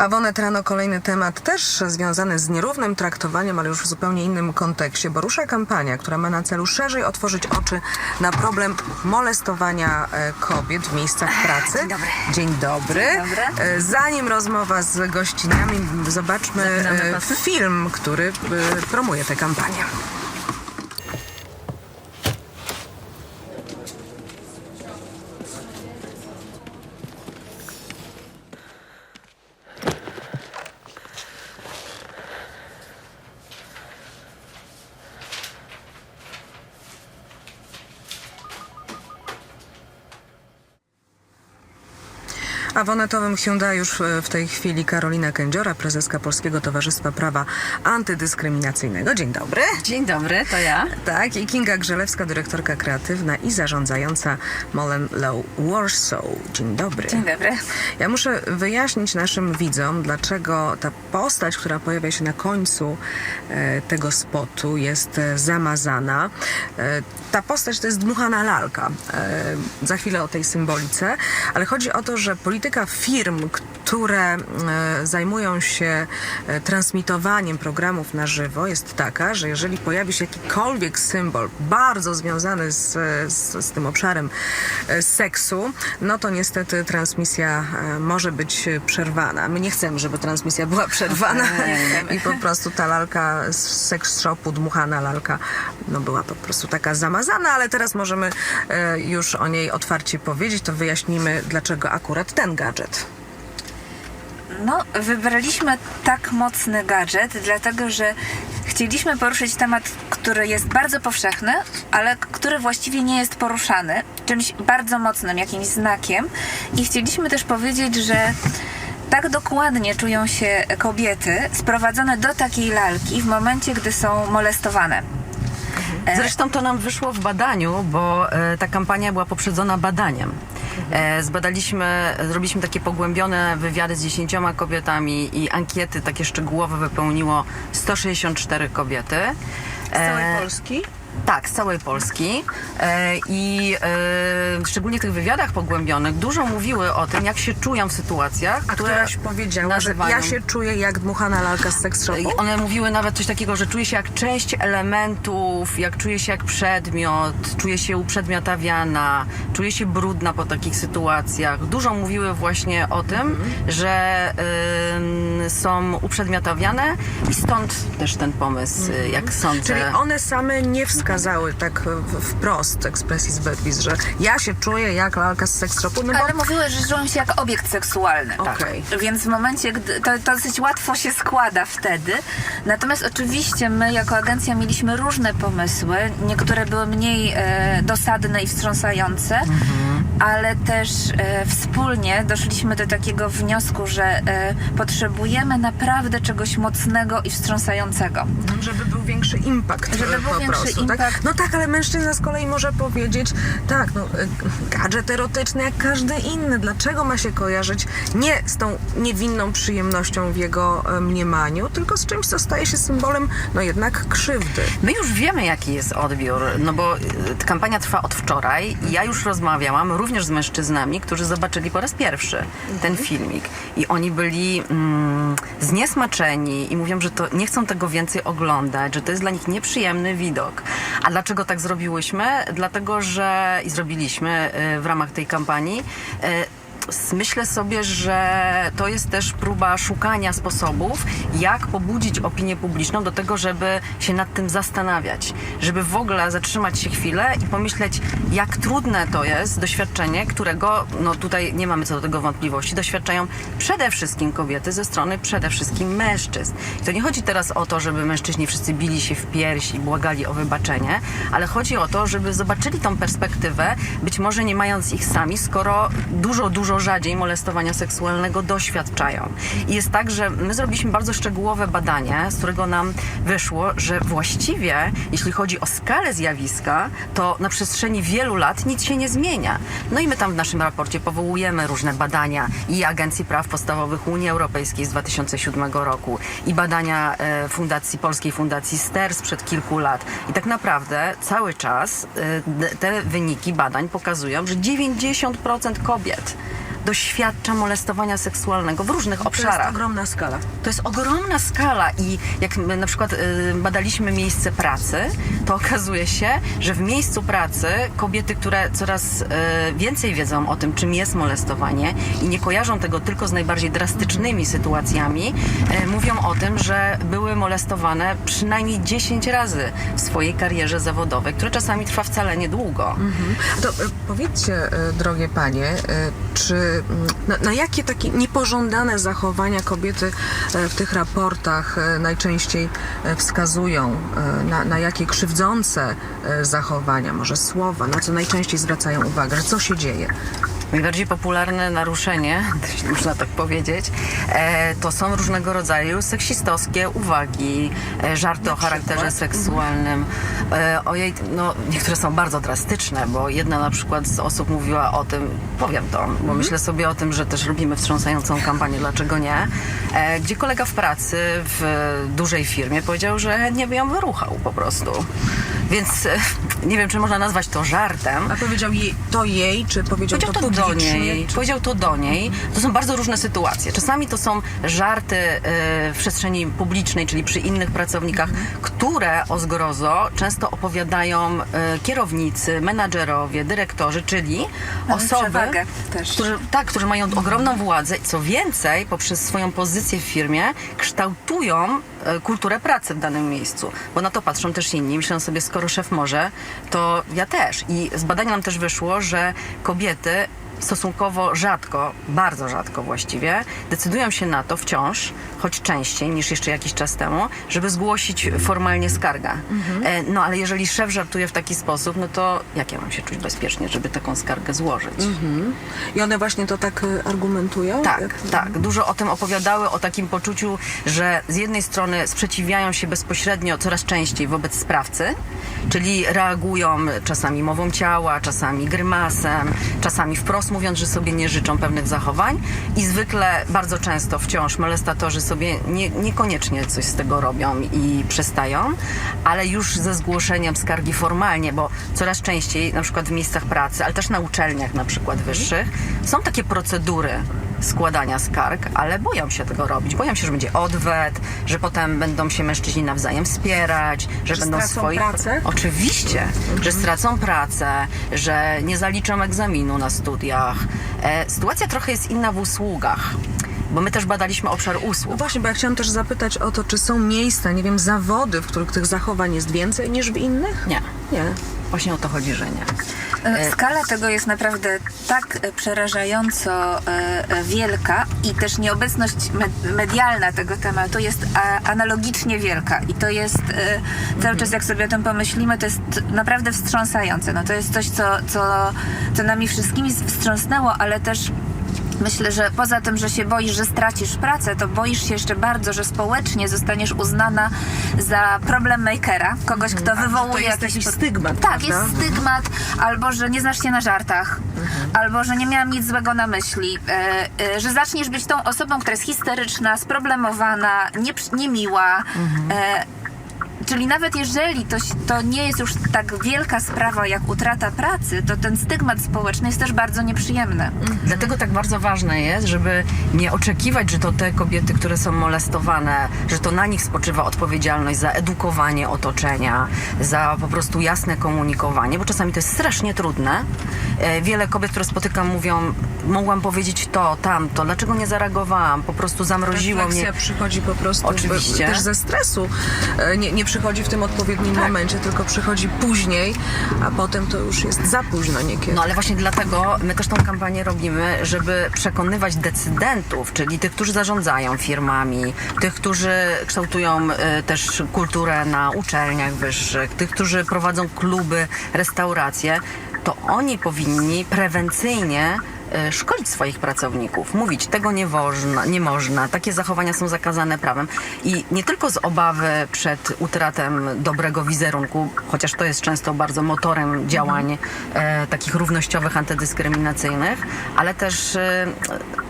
A Wonet rano kolejny temat, też związany z nierównym traktowaniem, ale już w zupełnie innym kontekście, bo rusza kampania, która ma na celu szerzej otworzyć oczy na problem molestowania e, kobiet w miejscach pracy. Dzień dobry. Dzień dobry. Dzień dobry. E, Zanim rozmowa z gościniami, zobaczmy e, film, który promuje tę kampanię. A w onetowym Hyundai już e, w tej chwili Karolina Kędziora, prezeska Polskiego Towarzystwa Prawa Antydyskryminacyjnego. Dzień dobry. Dzień dobry, to ja. Tak, i Kinga Grzelewska, dyrektorka kreatywna i zarządzająca Molen Law Warsaw. Dzień dobry. Dzień dobry. Ja muszę wyjaśnić naszym widzom, dlaczego ta postać, która pojawia się na końcu e, tego spotu, jest e, zamazana. E, ta postać to jest dmuchana lalka. E, za chwilę o tej symbolice, ale chodzi o to, że polityka firm, które e, zajmują się e, transmitowaniem programów na żywo, jest taka, że jeżeli pojawi się jakikolwiek symbol bardzo związany z, z, z tym obszarem e, seksu, no to niestety transmisja może być przerwana. My nie chcemy, żeby transmisja była przerwana i po prostu ta lalka z seks shopu, dmuchana lalka, no była po prostu taka zamazana, ale teraz możemy e, już o niej otwarcie powiedzieć, to wyjaśnimy, dlaczego akurat ten gadżet. No, wybraliśmy tak mocny gadżet, dlatego że chcieliśmy poruszyć temat, który jest bardzo powszechny, ale który właściwie nie jest poruszany, czymś bardzo mocnym, jakimś znakiem. I chcieliśmy też powiedzieć, że tak dokładnie czują się kobiety sprowadzone do takiej lalki w momencie, gdy są molestowane. Zresztą to nam wyszło w badaniu, bo e, ta kampania była poprzedzona badaniem. E, zbadaliśmy, zrobiliśmy takie pogłębione wywiady z 10 kobietami i ankiety takie szczegółowe wypełniło 164 kobiety. Z całej E, Polski? Tak, z całej Polski. E, I e, szczególnie w tych wywiadach pogłębionych dużo mówiły o tym, jak się czują w sytuacjach, A które któraś powiedziała, że nazywają- ja się czuję jak dmuchana lalka z seks shopu? one mówiły nawet coś takiego, że czuje się jak część elementów, jak czuje się jak przedmiot, czuje się uprzedmiotawiana, czuje się brudna po takich sytuacjach. Dużo mówiły właśnie o tym, że ym, są uprzedmiotawiane i stąd też ten pomysł, y, jak sądzę. Czyli one same nie wskazały tak wprost ekspresji z Betwis, że ja się czuję jak lalka z seks shopu, no bo... Ale mówiły, że czują się jak obiekt seksualny. Okej. Więc w momencie, gdy to, to dosyć łatwo się składa wtedy. Natomiast oczywiście my jako agencja mieliśmy różne pomysły. Niektóre były mniej e, dosadne i wstrząsające, ale też e, wspólnie doszliśmy do takiego wniosku, że e, potrzebujemy naprawdę czegoś mocnego i wstrząsającego. Żeby był większy impact Żeby e, był po większy prostu, tak? impact. No tak, ale mężczyzna z kolei może powiedzieć, tak, no, gadżet erotyczny jak każdy inny. Dlaczego ma się kojarzyć nie z tą niewinną przyjemnością w jego mniemaniu, tylko z czymś, co staje się symbolem, no jednak krzywdy. My już wiemy, jaki jest odbiór, no bo kampania trwa od wczoraj ja już rozmawiałam również z mężczyznami, którzy zobaczyli po raz pierwszy ten filmik i oni byli mm, zniesmaczeni i mówią, że to nie chcą tego więcej oglądać, że to jest dla nich nieprzyjemny widok. A dlaczego tak zrobiłyśmy? Dlatego, że i zrobiliśmy y, w ramach tej kampanii y, Myślę sobie, że to jest też próba szukania sposobów, jak pobudzić opinię publiczną do tego, żeby się nad tym zastanawiać, żeby w ogóle zatrzymać się chwilę i pomyśleć, jak trudne to jest doświadczenie, którego, no tutaj nie mamy co do tego wątpliwości, doświadczają przede wszystkim kobiety ze strony przede wszystkim mężczyzn. I to nie chodzi teraz o to, żeby mężczyźni wszyscy bili się w pierś i błagali o wybaczenie, ale chodzi o to, żeby zobaczyli tą perspektywę, być może nie mając ich sami, skoro dużo, dużo rzadziej molestowania seksualnego doświadczają. I jest tak, że my zrobiliśmy bardzo szczegółowe badanie, z którego nam wyszło, że właściwie, jeśli chodzi o skalę zjawiska, to na przestrzeni wielu lat nic się nie zmienia. No i my tam w naszym raporcie powołujemy różne badania i Agencji Praw Podstawowych Unii Europejskiej z 2007 roku i badania e, Fundacji Polskiej Fundacji STER sprzed kilku lat. I tak naprawdę cały czas e, te wyniki badań pokazują, że 90% kobiet doświadcza molestowania seksualnego w różnych To jest obszarach. ogromna skala. To jest ogromna skala i jak my na przykład y, badaliśmy miejsce pracy, to okazuje się, że w miejscu pracy kobiety, które coraz y, więcej wiedzą o tym, czym jest molestowanie i nie kojarzą tego tylko z najbardziej drastycznymi sytuacjami, y, mówią o tym, że były molestowane przynajmniej 10 razy w swojej karierze zawodowej, która czasami trwa wcale niedługo. To e, powiedzcie, drogie panie, czy na, na jakie takie niepożądane zachowania kobiety e, w tych raportach e, najczęściej e, wskazują? Na, na jakie krzywdzące zachowania, może słowa, na co najczęściej zwracają uwagę? Że co się dzieje? Najbardziej popularne naruszenie, można tak powiedzieć, e, to są różnego rodzaju seksistowskie uwagi, e, żarty o charakterze seksualnym. E, ojej, no niektóre są bardzo drastyczne, bo jedna na przykład z osób mówiła o tym, powiem to, bo myślę sobie o tym, że też robimy wstrząsającą kampanię, dlaczego nie, gdzie kolega w pracy w dużej firmie powiedział, że chętnie by ją wyruchał po prostu. Więc nie wiem, czy można nazwać to żartem, A powiedział jej, to jej, czy powiedział, Powiedział to to do niej, powiedział to do niej. To są bardzo różne sytuacje. Czasami to są żarty e, w przestrzeni publicznej, czyli przy innych pracownikach, które o zgrozo często opowiadają e, kierownicy, menadżerowie, dyrektorzy, czyli osoby, którzy, tak, którzy mają ogromną władzę i co więcej, poprzez swoją pozycję w firmie kształtują e, kulturę pracy w danym miejscu, bo na to patrzą też inni. Myślą sobie, skoro szef może, to ja też. I z badań nam też wyszło, że kobiety stosunkowo rzadko, bardzo rzadko właściwie, decydują się na to wciąż, choć częściej niż jeszcze jakiś czas temu, żeby zgłosić formalnie skargę. E, No ale jeżeli szef żartuje w taki sposób, no to jak ja mam się czuć bezpiecznie, żeby taką skargę złożyć? I one właśnie to tak e, argumentują? Tak, Jak- tak. Dużo o tym opowiadały, o takim poczuciu, że z jednej strony sprzeciwiają się bezpośrednio coraz częściej wobec sprawcy, czyli reagują czasami mową ciała, czasami grymasem, czasami wprost mówiąc, że sobie nie życzą pewnych zachowań i zwykle bardzo często wciąż molestatorzy sobie nie, niekoniecznie coś z tego robią i przestają, ale już ze zgłoszeniem skargi formalnie, bo coraz częściej, na przykład w miejscach pracy, ale też na uczelniach na przykład wyższych, są takie procedury składania skarg, ale boją się tego robić. Boją się, że będzie odwet, że potem będą się mężczyźni nawzajem wspierać, że, Że będą stracą swoich... pracę? Oczywiście, że stracą pracę, że nie zaliczą egzaminu na studiach. E, sytuacja trochę jest inna w usługach, bo my też badaliśmy obszar No usług. właśnie, bo ja chciałam też zapytać o to, czy są miejsca, nie wiem, zawody, w których tych zachowań jest więcej niż w innych? Nie. Nie. Właśnie o to chodzi, że nie. E, Skala tego jest naprawdę tak e, przerażająco e, wielka i też nieobecność me- medialna tego tematu jest analogicznie wielka. I to jest cały czas, jak sobie o tym pomyślimy, to jest naprawdę wstrząsające. No to jest coś, co, co, co nami wszystkimi wstrząsnęło, ale też Myślę, że poza tym, że się boisz, że stracisz pracę, to boisz się jeszcze bardzo, że społecznie zostaniesz uznana za problem makera, kogoś, kto wywołuje to jest jakiś stygmat, Tak, prawda? jest stygmat, albo że nie znasz się na żartach, albo że nie miałam nic złego na myśli, e, e, że zaczniesz być tą osobą, która jest histeryczna, sproblemowana, nieprzy- niemiła. E, Czyli nawet jeżeli to, to nie jest już tak wielka sprawa jak utrata pracy, to ten stygmat społeczny jest też bardzo nieprzyjemny. Dlatego tak bardzo ważne jest, żeby nie oczekiwać, że to te kobiety, które są molestowane, że to na nich spoczywa odpowiedzialność za edukowanie otoczenia, za po prostu jasne komunikowanie, bo czasami to jest strasznie trudne. E, Wiele kobiet, które spotykam, mówią, mogłam powiedzieć to, tamto, dlaczego nie zareagowałam, po prostu zamroziło mnie. Refleksja przychodzi po prostu Oczywiście. też ze stresu. E, Nie, nie przychodzi w tym odpowiednim Tak. momencie, tylko przychodzi później, a potem to już jest za późno niekiedy. No ale właśnie dlatego my też tą kampanię robimy, żeby przekonywać decydentów, czyli tych, którzy zarządzają firmami, tych, którzy kształtują e, też kulturę na uczelniach wyższych, tych, którzy prowadzą kluby, restauracje, to oni powinni prewencyjnie szkolić swoich pracowników, mówić tego nie można, nie można, takie zachowania są zakazane prawem. I nie tylko z obawy przed utratą dobrego wizerunku, chociaż to jest często bardzo motorem działań e, takich równościowych, antydyskryminacyjnych, ale też e,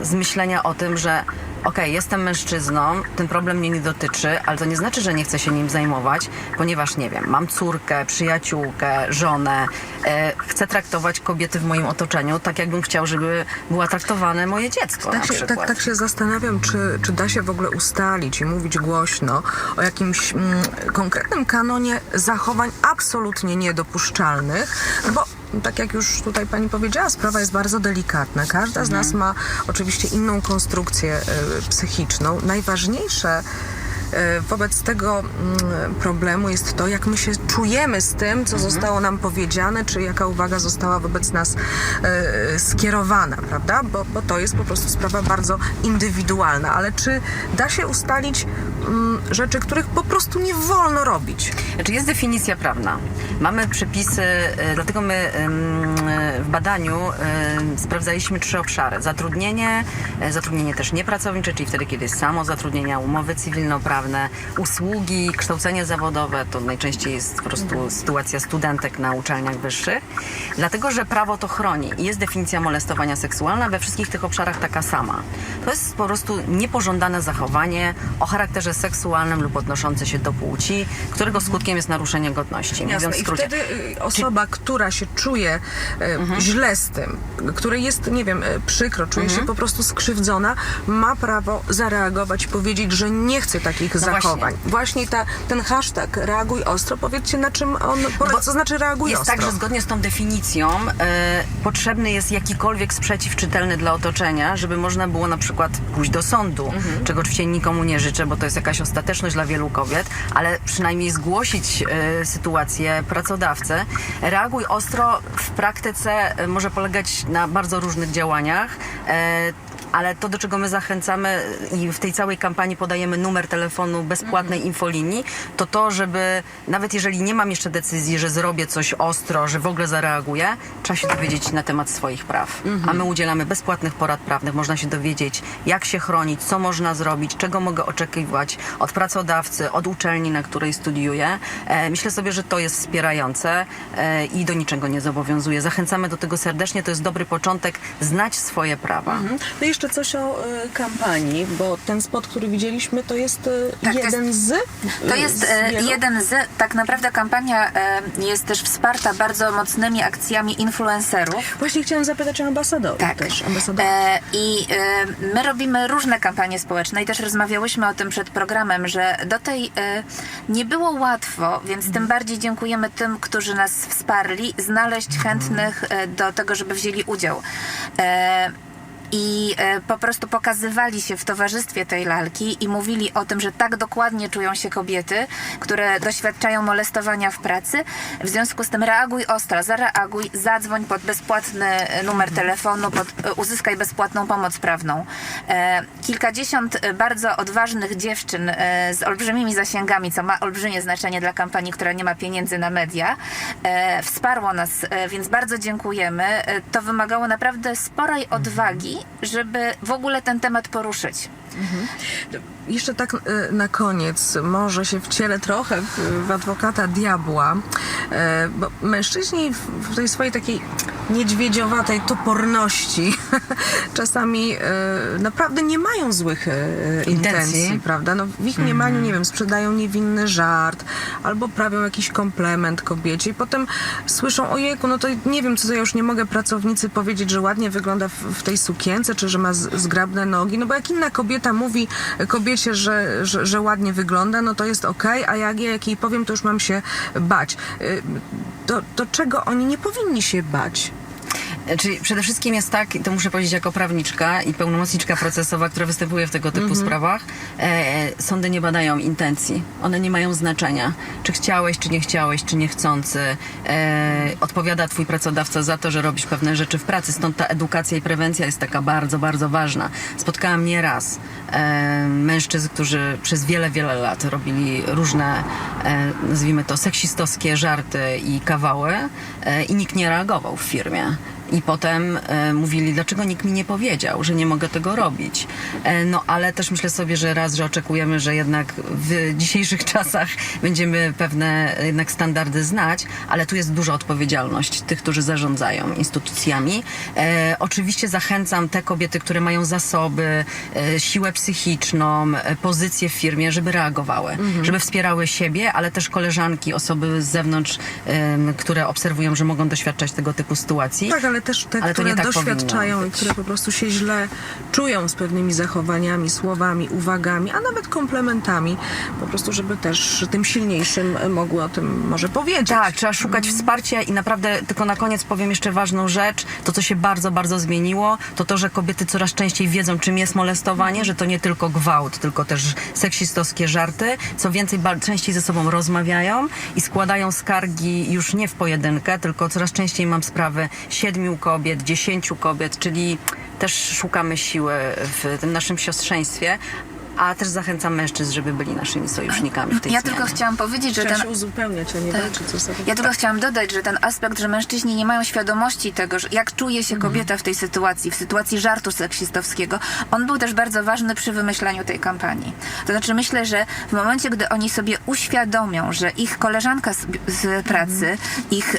z myślenia o tym, że okej, jestem mężczyzną, ten problem mnie nie dotyczy, ale to nie znaczy, że nie chcę się nim zajmować, ponieważ, nie wiem, mam córkę, przyjaciółkę, żonę, e, chcę traktować kobiety w moim otoczeniu tak, jakbym chciał, żeby była traktowane moje dziecko na Tak się, przykład. tak, tak się zastanawiam, czy, czy da się w ogóle ustalić i mówić głośno o jakimś mm, konkretnym kanonie zachowań absolutnie niedopuszczalnych, no bo tak jak już tutaj pani powiedziała, sprawa jest bardzo delikatna. Każda z nas ma oczywiście inną konstrukcję y, psychiczną. Najważniejsze y, wobec tego mm, problemu jest to, jak my się czujemy z tym, co zostało nam powiedziane, czy jaka uwaga została wobec nas y, skierowana, prawda? Bo, bo to jest po prostu sprawa bardzo indywidualna. Ale czy da się ustalić rzeczy, których po prostu nie wolno robić? Znaczy jest definicja prawna. Mamy przepisy, e, dlatego my w badaniu sprawdzaliśmy trzy obszary. Zatrudnienie, e, zatrudnienie też niepracownicze, czyli wtedy, kiedy jest samozatrudnienie, umowy cywilnoprawne, usługi, kształcenie zawodowe, to najczęściej jest po prostu sytuacja studentek na uczelniach wyższych. Dlatego, że prawo to chroni i jest definicja molestowania seksualna we wszystkich tych obszarach taka sama. To jest po prostu niepożądane zachowanie o charakterze seksualnym lub odnoszące się do płci, którego skutkiem jest naruszenie godności. Jasne. I wtedy y, osoba, która się czuje e, źle z tym, której jest, nie wiem, e, przykro, czuje się po prostu skrzywdzona, ma prawo zareagować, powiedzieć, że nie chce takich No właśnie. zachowań. Właśnie, ta, ten hashtag reaguj ostro, powiedzcie na czym on polega, bo co znaczy reaguj Jest ostro. tak, że zgodnie z tą definicją potrzebny jest jakikolwiek sprzeciw czytelny dla otoczenia, żeby można było na przykład pójść do sądu, Mhm. czego oczywiście nikomu nie życzę, bo to jest jakaś ostateczność dla wielu kobiet, ale przynajmniej zgłosić e, sytuację pracodawcę. Reaguj ostro w praktyce e, może polegać na bardzo różnych działaniach. E, ale to, do czego my zachęcamy i w tej całej kampanii podajemy numer telefonu bezpłatnej infolinii, to to, żeby nawet jeżeli nie mam jeszcze decyzji, że zrobię coś ostro, że w ogóle zareaguję, trzeba się dowiedzieć na temat swoich praw. A my udzielamy bezpłatnych porad prawnych. Można się dowiedzieć, jak się chronić, co można zrobić, czego mogę oczekiwać od pracodawcy, od uczelni, na której studiuję. E, myślę sobie, że to jest wspierające e, i do niczego nie zobowiązuje. Zachęcamy do tego serdecznie. To jest dobry początek. Znać swoje prawa. No jeszcze coś o e, kampanii, bo ten spot, który widzieliśmy, to jest e, Tak, to jeden z. To jest e, wielu? jeden z. Tak naprawdę kampania e, jest też wsparta bardzo mocnymi akcjami influencerów. Właśnie chciałam zapytać o ambasadorów Tak. też. Ambasadorów. E, I e, my robimy różne kampanie społeczne i też rozmawiałyśmy o tym przed programem, że do tej e, nie było łatwo, więc tym bardziej dziękujemy tym, którzy nas wsparli, znaleźć chętnych e, do tego, żeby wzięli udział. E, i e, po prostu pokazywali się w towarzystwie tej lalki i mówili o tym, że tak dokładnie czują się kobiety, które doświadczają molestowania w pracy. W związku z tym reaguj ostro, zareaguj, zadzwoń pod bezpłatny e, numer telefonu, pod, e, uzyskaj bezpłatną pomoc prawną. Kilkadziesiąt bardzo odważnych dziewczyn z olbrzymimi zasięgami, co ma olbrzymie znaczenie dla kampanii, która nie ma pieniędzy na media, wsparło nas, więc bardzo dziękujemy. To wymagało naprawdę sporej odwagi, żeby w ogóle ten temat poruszyć. Jeszcze tak e, na koniec, może się wcielę trochę w, w adwokata diabła, e, bo mężczyźni w tej swojej takiej niedźwiedziowatej toporności czasami e, naprawdę nie mają złych e, intencji, Intencji. prawda? No, w ich mniemaniu, nie wiem, sprzedają niewinny żart albo prawią jakiś komplement kobiecie i potem słyszą, ojejku, no to nie wiem, co ja już nie mogę pracownicy powiedzieć, że ładnie wygląda w, w tej sukience, czy że ma zgrabne nogi, no bo jak inna kobieta mówi kobiecie, że, że, że ładnie wygląda, no to jest okej, a jak ja jak jej powiem, to już mam się bać. Y, Do, do czego oni nie powinni się bać? Czyli przede wszystkim jest tak, i to muszę powiedzieć jako prawniczka i pełnomocniczka procesowa, która występuje w tego typu sprawach, e, sądy nie badają intencji. One nie mają znaczenia. Czy chciałeś, czy nie chciałeś, czy niechcący. E, odpowiada twój pracodawca za to, że robisz pewne rzeczy w pracy. Stąd ta edukacja i prewencja jest taka bardzo, bardzo ważna. Spotkałam nieraz e, mężczyzn, którzy przez wiele, wiele lat robili różne, e, nazwijmy to, seksistowskie żarty i kawały e, i nikt nie reagował w firmie. I potem e, mówili, dlaczego nikt mi nie powiedział, że nie mogę tego robić. E, no ale też myślę sobie, że raz, że oczekujemy, że jednak w dzisiejszych czasach będziemy pewne jednak standardy znać, ale tu jest duża odpowiedzialność tych, którzy zarządzają instytucjami. E, oczywiście zachęcam te kobiety, które mają zasoby, e, siłę psychiczną, e, pozycję w firmie, żeby reagowały, żeby wspierały siebie, ale też koleżanki, osoby z zewnątrz, em, które obserwują, że mogą doświadczać tego typu sytuacji. Tak, ale też te, Ale które tak doświadczają i które po prostu się źle czują z pewnymi zachowaniami, słowami, uwagami, a nawet komplementami, po prostu, żeby też tym silniejszym mogły o tym może powiedzieć. Tak, trzeba szukać wsparcia i naprawdę tylko na koniec powiem jeszcze ważną rzecz. To, co się bardzo, bardzo zmieniło, to to, że kobiety coraz częściej wiedzą, czym jest molestowanie, że to nie tylko gwałt, tylko też seksistowskie żarty. Co więcej, częściej ze sobą rozmawiają i składają skargi już nie w pojedynkę, tylko coraz częściej mam sprawy siedmiu kobiet, dziesięciu kobiet, czyli też szukamy siły w tym naszym siostrzeństwie. A też zachęcam mężczyzn, żeby byli naszymi sojusznikami w tej Ja zmianie. tylko chciałam powiedzieć, że Trzeba ten się uzupełniać, a nie walczyć ze sobą. Ja tylko chciałam dodać, że ten aspekt, że mężczyźni nie mają świadomości tego, że jak czuje się kobieta w tej sytuacji, w sytuacji żartu seksistowskiego, on był też bardzo ważny przy wymyślaniu tej kampanii. To znaczy myślę, że w momencie, gdy oni sobie uświadomią, że ich koleżanka z, z pracy, ich e,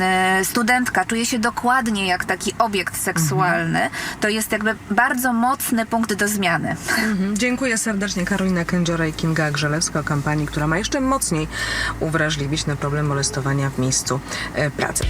e, studentka czuje się dokładnie jak taki obiekt seksualny, to jest jakby bardzo mocny punkt do zmiany. Mhm. Dziękuję serdecznie Karolina Kędziora i Kinga Grzelewska o kampanii, która ma jeszcze mocniej uwrażliwić na problem molestowania w miejscu e, pracy.